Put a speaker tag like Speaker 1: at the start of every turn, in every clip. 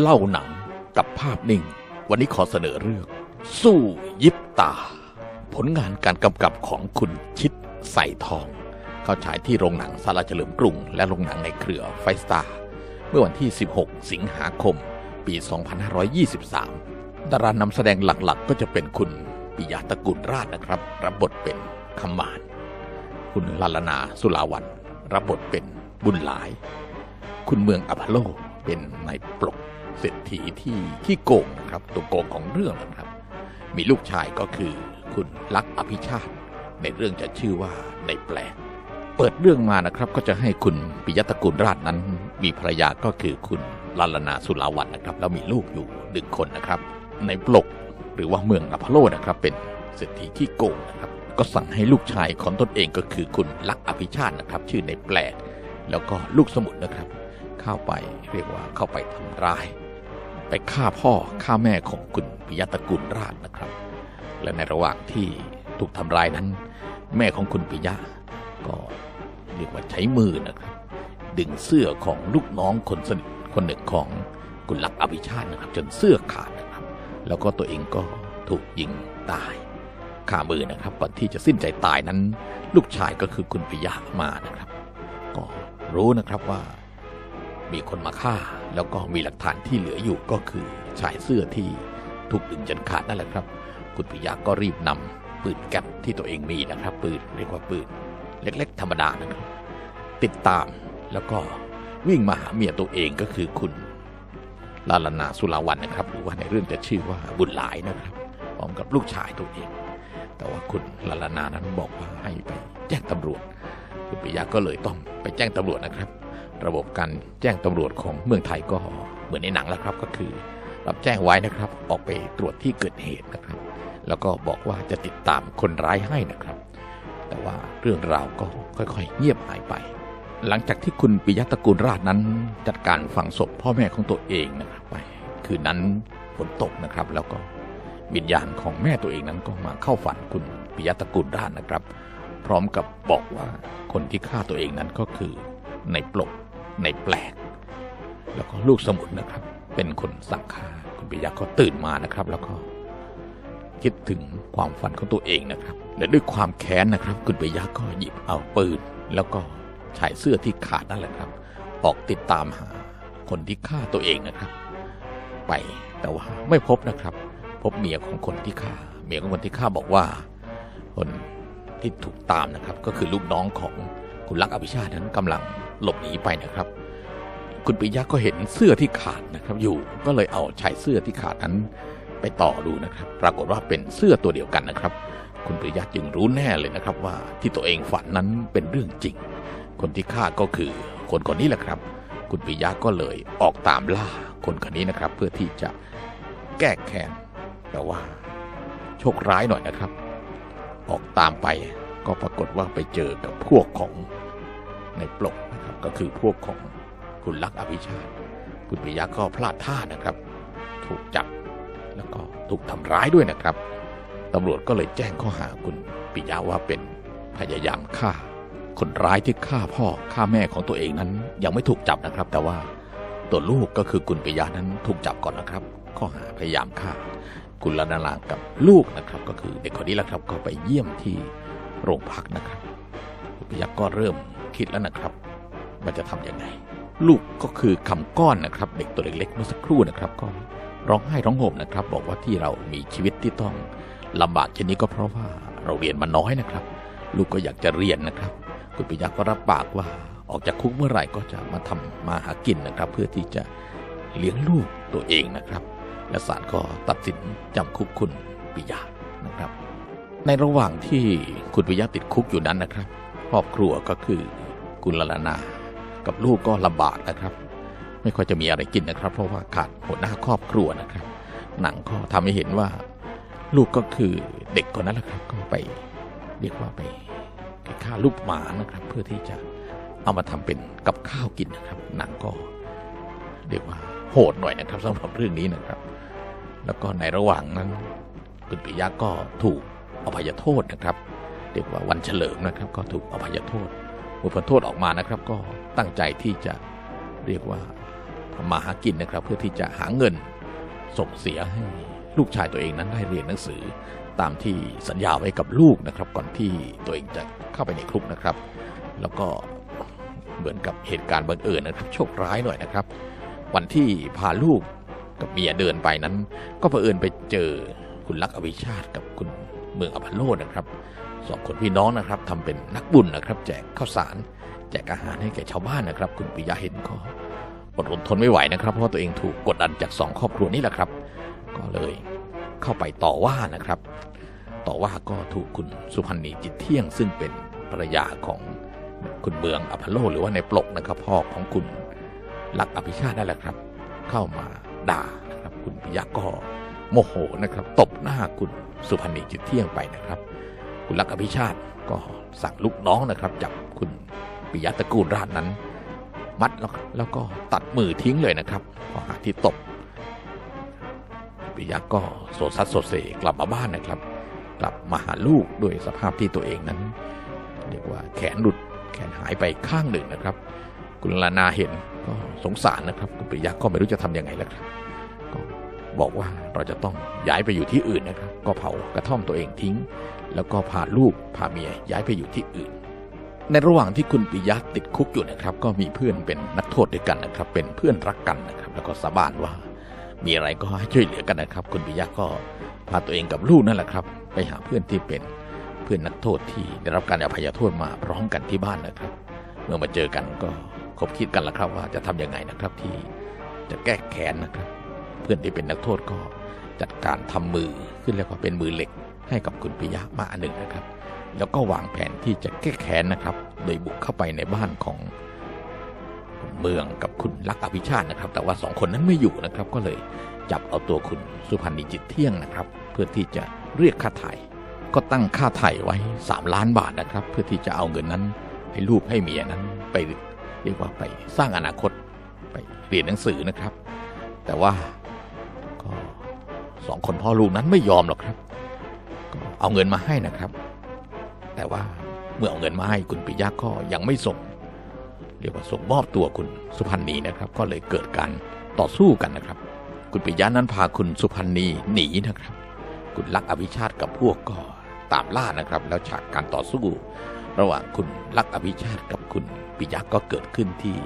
Speaker 1: เล่าหนังกับภาพนิ่ง วันนี้ขอเสนอเรื่อง สู้ยิบตา ผลงานการกำกับของคุณชิดใส่ทอง เข้าฉายที่โรงหนังสาราเฉลิมกรุง และโรงหนังในเครือไฟสตาร์เมื่อวันที่ 16 สิงหาคม ปี 2523 ดารานำแสดงหลักๆ ก็จะเป็นคุณปิยะตะกุลราชนะครับ รับบทเป็นคำมาน คุณลาลนาสุลาวันรับบทเป็นบุญหลาย คุณเมืองอพโลเป็นนายปลก เศรษฐีที่ที่โกงครับตัวโกงของเรื่องนะครับ มีลูกชายก็คือคุณลักอภิชาติ ในเรื่องจะชื่อว่าในแปลงเปิดเรื่องมานะครับก็จะให้คุณปิยตระกุลราชนั้น มีภรรยาก็คือคุณลาลนาสุลาวันนะครับ แล้วมีลูกอยู่หนึ่งคนนะครับ ในปลกหรือว่าเมืองอพโลนะครับ เป็นเศรษฐีที่โกงนะครับ ก็สั่งให้ลูกชายของตนเองก็คือคุณลักอภิชาตินะครับ ชื่อในแปลงแล้วก็ลูกสมุนนะครับ เข้าไปเรียกว่าเข้าไปทำร้าย ไปฆ่าพ่อฆ่าแม่ของคุณปิยะตระกุลราชนะครับ และในระหว่างที่ถูกทำร้ายนั้น แม่ของคุณปิยะ ก็เรียกว่าใช้มือนะครับ ดึงเสื้อของลูกน้องคนสนิทคนหนึ่งของคุณลักอภิชาตินะครับ จนเสื้อขาดนะครับ แล้วก็ตัวเองก็ถูกยิงตายคามือนะครับก่อนที่จะสิ้นใจตายนั้น ลูกชายก็คือคุณปิยะมานะครับ ก็รู้นะครับว่า มีคนมาฆ่า แล้วก็มีหลักฐานที่เหลืออยู่ก็คือชายเสื้อที่ถูกดึงจนขาดนั่นแหละครับ คุณปิยะก็รีบนำปืนแก๊ปที่ตัวเองมีนะครับ ปืนเรียกว่าปืนเล็ก ๆ ธรรมดานะครับ ติดตามแล้วก็วิ่งมาหาเมียตัวเองก็คือคุณลาลนาสุลาวันนะครับ หรือว่าในเรื่องจะชื่อว่าบุญหลายนะครับพร้อมกับลูกชายตัวเอง แต่ว่าคุณลาลนานั้นบอกว่าให้ไปแจ้งตำรวจ คุณปิยะก็เลยต้องไปแจ้งตำรวจนะครับ ระบบการแจ้งตำรวจของเมืองไทยก็เหมือนในหนังแล้วครับก็คือ รับแจ้งไว้นะครับออกไปตรวจที่เกิดเหตุนะครับ แล้วก็บอกว่าจะติดตามคนร้ายให้นะครับ แต่ว่าเรื่องราวก็ค่อยๆ เงียบหายไป หลังจากที่คุณปิยะตระกูลราชนั้นจัดการฝังศพพ่อแม่ของตัวเองนะครับไป คืนนั้นฝนตกนะครับ แล้วก็วิญญาณของแม่ตัวเองนั้นก็มาเข้าฝันคุณปิยะตระกูลราชนะครับ พร้อมกับบอกว่าคนที่ฆ่าตัวเองนั้นก็คือในปลก ในแปลก แล้วก็ลูกสมุนนะครับ เป็นคนสั่งฆ่าคุณปิยะก็ตื่นมานะครับ แล้วก็คิดถึงความฝันของตัวเองนะครับและด้วยความแค้นนะครับ คุณปิยะก็หยิบเอาปืน แล้วก็ชายเสื้อที่ขาดนั่นแหละครับ ออกติดตามหาคนที่ฆ่าตัวเองนะครับ ไปแต่ว่าไม่พบนะครับ พบเมียของคนที่ฆ่า เมียของคนที่ฆ่าบอกว่า คนที่ถูกตามนะครับ ก็คือลูกน้องของคุณลักษณ์อภิชาตินั้นกำลัง หลบหนีไปนะครับ คุณปิยะก็เห็นเสื้อที่ขาดนะครับ อยู่ก็เลยเอาชายเสื้อที่ขาดนั้นไปต่อดูนะครับ ปรากฏว่าเป็นเสื้อตัวเดียวกันนะครับ คุณปิยะจึงรู้แน่เลยนะครับ ว่าที่ตัวเองฝันนั้นเป็นเรื่องจริง คนที่ฆ่าก็คือคนคนนี้แหละครับ คุณปิยะก็เลยออกตามล่าคนคนนี้นะครับ เพื่อที่จะแก้แค้นแต่ว่าโชคร้ายหน่อยนะครับ ออกตามไปก็ปรากฏว่าไปเจอกับพวกของในปลกนะ ก็คือพวกของคุณลักษณ์อภิชาติคุณปิยะก็พลาดท่านะครับ ถูกจับแล้วก็ถูกทำร้ายด้วยนะครับตำรวจก็เลยแจ้งข้อหาคุณปิยะว่าเป็นพยายามฆ่า คนร้ายที่ฆ่าพ่อฆ่าแม่ของตัวเองนั้น ยังไม่ถูกจับนะครับ แต่ว่าตัวลูกก็คือคุณปิยะนั้นถูกจับก่อนนะครับ ข้อหาพยายามฆ่า คุณลนาลากับลูกนะครับ ก็คือเด็กคนนี้แหละครับก็ไปเยี่ยมที่โรงพักนะครับ คุณปิยะก็เริ่มคิดแล้วนะครับ ว่าจะทำยังไง ลูกก็คือคำก้อนนะครับ เด็กตัวเล็กๆเมื่อสักครู่นะครับ ก็ร้องไห้ร้องโหมนะครับ บอกว่าที่เรามีชีวิตที่ต้องลำบากเช่นนี้ก็เพราะว่าเราเรียนมาน้อยนะครับ ลูกก็อยากจะเรียนนะครับ คุณปิยะก็รับปากว่าออกจากคุกเมื่อไหร่ก็จะมาทำมาหากินนะครับ เพื่อที่จะเลี้ยงลูกตัวเองนะครับ และศาลก็ตัดสินจำคุกคุณปิยะนะครับ ในระหว่างที่คุณปิยะติดคุกอยู่นั้นนะครับ ครอบครัวก็คือคุณลลนา กับลูกก็ลำบากนะครับ ไม่ค่อยจะมีอะไรกินนะครับ เพราะว่าขาดหัวหน้าครอบครัวนะครับ หนังก็ทำให้เห็นว่า ลูกก็คือเด็กคนนั้นแหละครับ ก็ไปเรียกว่าไปฆ่าลูกหมานะครับ เพื่อที่จะเอามาทำเป็นกับข้าวกินนะครับ หนังก็เรียกว่าโหดหน่อยนะครับสำหรับเรื่องนี้นะครับ แล้วก็ในระหว่างนั้นคุณปิยะก็ถูกอภัยโทษนะครับ เรียกว่าวันเฉลิมนะครับ ก็ถูกอภัยโทษ เมื่อพ้นโทษออกมานะครับ ก็ตั้งใจที่จะเรียกว่าทำมาหากินนะครับ เพื่อที่จะหาเงินส่งเสียให้ลูกชายตัวเองนั้นได้เรียนหนังสือตามที่สัญญาไว้กับลูกนะครับ ก่อนที่ตัวเองจะเข้าไปในคุกนะครับ แล้วก็เหมือนกับเหตุการณ์บังเอิญนะครับโชคร้ายหน่อยนะครับ วันที่พาลูกกับเมียเดินไปนั้น ก็เผอิญไปเจอคุณลักษณ์อวิชาติกับคุณเมืองอภัโลนะครับ สองคนพี่น้องนะครับทำเป็นนักบุญนะครับ แจกข้าวสาร แจกอาหารให้แก่ชาวบ้านนะครับ คุณปิยะเห็นก็อดรนทนไม่ไหวนะครับ เพราะตัวเองถูกกดดันจากสองครอบครัวนี้แหละครับ ก็เลยเข้าไปต่อว่านะครับ ต่อว่าก็ถูกคุณสุพรรณีจิตเที่ยง ซึ่งเป็นภรรยาของคุณเมืองอภัลโลหรือว่าในปลกนะครับพ่อของคุณลักอภิชาตินั่นแหละครับ เข้ามาด่านะครับ คุณปิยะก็โมโหนะครับ ตบหน้าคุณสุพรรณีจิตเที่ยงไปนะครับ คุณลักษณ์อภิชาติก็สั่งลูกน้องนะครับจับคุณปิยะตระกูลราชนั้น มัดแล้วแล้วก็ตัดมือทิ้งเลยนะครับข้อหาที่ตบปิยะก็โสดซัดโสดเสกลับมาบ้านนะครับ กลับมาหาลูกด้วยสภาพที่ตัวเองนั้นเรียกว่าแขนหลุดแขนหายไปข้างหนึ่งนะครับ คุณลานาเห็นก็สงสารนะครับ คุณปิยะก็ไม่รู้จะทำยังไงแล้วครับ บอกว่าเราจะต้องย้ายไปอยู่ที่อื่นนะครับ ก็เผากระท่อมตัวเองทิ้ง แล้วก็พาลูกพาเมียย้ายไปอยู่ที่อื่น ในระหว่างที่คุณปิยะติดคุกอยู่นะครับ ก็มีเพื่อนเป็นนักโทษด้วยกันนะครับ เป็นเพื่อนรักกันนะครับ แล้วก็สาบานว่า มีอะไรก็ให้ช่วยเหลือกันนะครับ คุณปิยะก็พาตัวเองกับลูกนั่นแหละครับ ไปหาเพื่อนที่เป็นเพื่อนนักโทษที่ได้รับการอภัยโทษมาพร้อมกันที่บ้านนะครับ เมื่อมาเจอกันก็คบคิดกันแล้วครับว่าจะทำยังไงนะครับที่จะแก้แค้นนะครับ เพื่อนที่เป็นนักโทษก็จัดการทำมือขึ้นเรียกว่าเป็นมือเหล็กให้กับคุณปิยะมาอันหนึ่งนะครับ แล้วก็วางแผนที่จะแก้แค้นนะครับ โดยบุกเข้าไปในบ้านของเมืองกับคุณลักษณ์อภิชาตินะครับ แต่ว่าสองคนนั้นไม่อยู่นะครับ ก็เลยจับเอาตัวคุณสุพรรณีจิตเที่ยงนะครับ เพื่อที่จะเรียกค่าไถ่ก็ตั้งค่าไถ่ไว้ 3 ล้านบาทนะครับ เพื่อที่จะเอาเงินนั้นให้ลูกให้เมียนั้นไปเรียกว่าไปสร้างอนาคตไปเรียนหนังสือนะครับ แต่ว่า สองคนพ่อลูกนั้นไม่ยอมหรอกครับ ก็เอาเงินมาให้นะครับ แต่ว่าเมื่อเอาเงินมาให้คุณปิยะก็ยังไม่ส่ง เรียกว่าส่งมอบตัวคุณสุพรรณีนะครับ ก็เลยเกิดการต่อสู้กันนะครับ คุณปิยะนั้นพาคุณสุพรรณีหนีนะครับ คุณลักอภิชาติกับพวกก็ตามล่านะครับ แล้วฉากการต่อสู้ ระหว่างคุณลักอภิชาติกับคุณปิยะก็เกิดขึ้นที่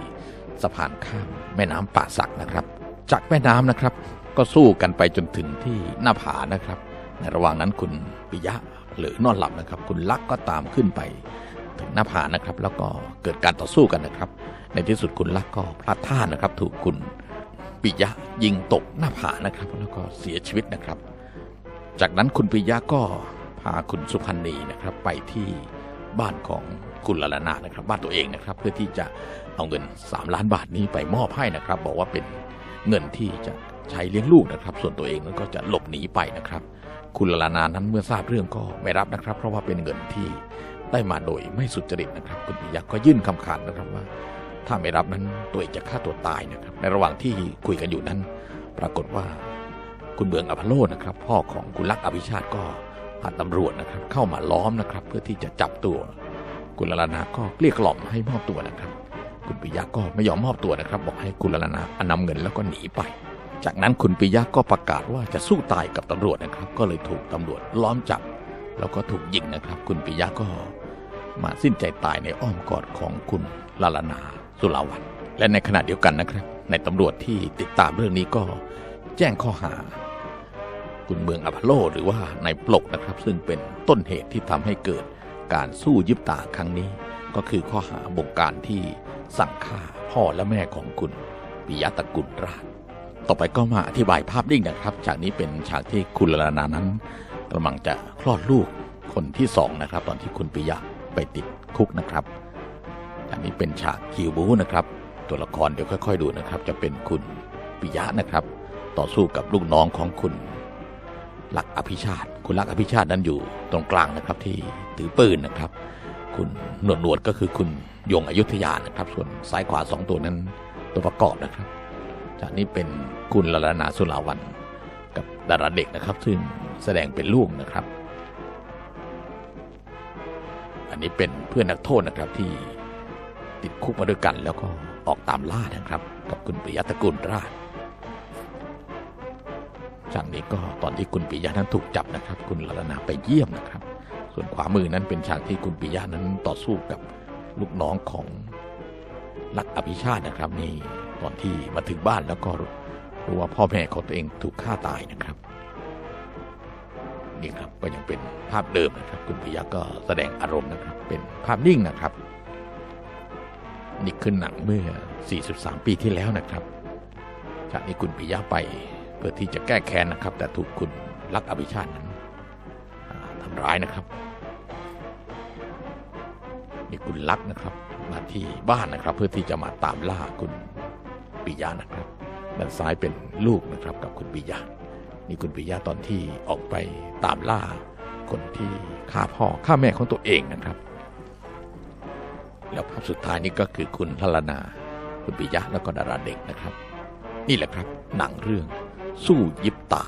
Speaker 1: สะพานข้ามแม่น้ำป่าสักนะครับ จากแม่น้ำนะครับ ก็สู้กันไปจนถึงที่หน้าผานะครับ ในระหว่างนั้นคุณปิยะหรือนอนหลับนะครับ คุณลักษ์ก็ตามขึ้นไป ถึงหน้าผานะครับ แล้วก็เกิดการต่อสู้กันนะครับ ในที่สุดคุณลักษ์ก็พลาดท่านะครับ ถูกคุณปิยะยิงตกหน้าผานะครับ แล้วก็เสียชีวิตนะครับ จากนั้นคุณปิยะก็พาคุณสุพรรณีนะครับ ไปที่บ้านของคุณลลนานะครับ บ้านตัวเองนะครับ เพื่อที่จะเอาเงิน 3 ล้านบาทนี้ไปมอบให้นะครับ บอกว่าเป็นเงินที่จะ ใช้เลี้ยงลูกนะครับ ส่วนตัวเองนั้นก็จะหลบหนีไปนะครับ คุณลลนานั้นเมื่อทราบเรื่องก็ไม่รับนะครับ เพราะว่าเป็นเงินที่ได้มาโดยไม่สุจริตนะครับ คุณปิยะก็ยื่นคำขาดนะครับว่า ถ้าไม่รับนั้นตัวเองจะฆ่าตัวตายนะครับ ในระหว่างที่คุยกันอยู่นั้น ปรากฏว่า คุณเบืองอภโลนะครับ พ่อของคุณลักษณ์อภิชาติก็พาตำรวจนะครับ เข้ามาล้อมนะครับ เพื่อที่จะจับตัว คุณลลานาก็เกลี้ยกล่อมให้มอบตัวนะครับ คุณปิยะก็ไม่ยอมมอบตัวนะครับ บอกให้คุณลลานาอนำเงินแล้วก็หนีไป จากนั้นคุณปิยะก็ประกาศว่าจะสู้ตายกับตำรวจนะครับ ก็เลยถูกตำรวจล้อมจับ แล้วก็ถูกยิงนะครับ คุณปิยะก็มาสิ้นใจตายในอ้อมกอดของคุณลาลนาสุลาวันและในขณะเดียวกันนะครับ ในตำรวจที่ติดตามเรื่องนี้ก็แจ้งข้อหา คุณเมืองอพโลหรือว่านายปลกนะครับ ซึ่งเป็นต้นเหตุที่ทำให้เกิดการสู้ยิบตาครั้งนี้ ก็คือข้อหาบงการที่สั่งฆ่าพ่อและแม่ของคุณปิยะตระกุลราช ต่อไปก็มาอธิบายภาพนิ่งนะครับ ฉากนี้เป็นฉากที่คุณลลนานั้นกำลังจะคลอดลูกคนที่สองนะครับ ตอนที่คุณปิยะไปติดคุกนะครับอันนี้เป็นฉากคิวบูนะครับ ตัวละครเดี๋ยวค่อย ๆ ดูนะครับ จะเป็นคุณปิยะนะครับ ต่อสู้กับลูกน้องของคุณลักษณ์อภิชาติ คุณลักษณ์อภิชาตินั้นอยู่ตรงกลางนะครับที่ถือปืนนะครับ คุณหนวดหนวดๆก็คือคุณยงอยุธยานะครับ ส่วนซ้ายขวาสองตัวนั้นตัวประกอบนะครับ จากนี้เป็นคุณลลนาสุลาวันกับดาราเด็กนะครับ ซึ่งแสดงเป็นลูกนะครับ อันนี้เป็นเพื่อนนักโทษนะครับที่ติดคุกมาด้วยกันแล้วก็ออกตามล่านะครับ กับคุณปิยะตระกูลราชฉากนี้ก็ตอนที่คุณปิยะนั้นถูกจับนะครับ คุณลลนาไปเยี่ยมนะครับ ส่วนขวามือนั้นเป็นฉากที่คุณปิยะนั้นต่อสู้กับลูกน้องของรักอภิชาตินะครับนี่ ตอนที่มาถึงบ้านแล้วก็รู้ว่าพ่อแม่ของตัวเองถูกฆ่าตายนะครับนี่ครับก็ยังเป็นภาพเดิมนะครับ คุณปิยะก็แสดงอารมณ์นะครับ เป็นภาพนิ่งนะครับ นี่คือหนังเมื่อ 43 ปีที่แล้วนะครับฉากนี้คุณปิยะไปเพื่อที่จะแก้แค้นนะครับ แต่ถูกคุณลักอภิชาตินั้นทำร้ายนะครับนี่คุณลักนะครับมาที่บ้านนะครับ เพื่อที่จะมาตามล่าคุณ ปิยะนะครับด้านซ้ายเป็นลูกนะครับกับคุณปิยะนี่คุณปิยะตอนที่ออกไปตามล่า คนที่ฆ่าพ่อฆ่าแม่ของตัวเองนะครับ แล้วภาพสุดท้ายนี่ก็คือคุณพลนาคุณปิยะแล้วก็ดาราเด็กนะครับ นี่แหละครับหนังเรื่องสู้ยิบตา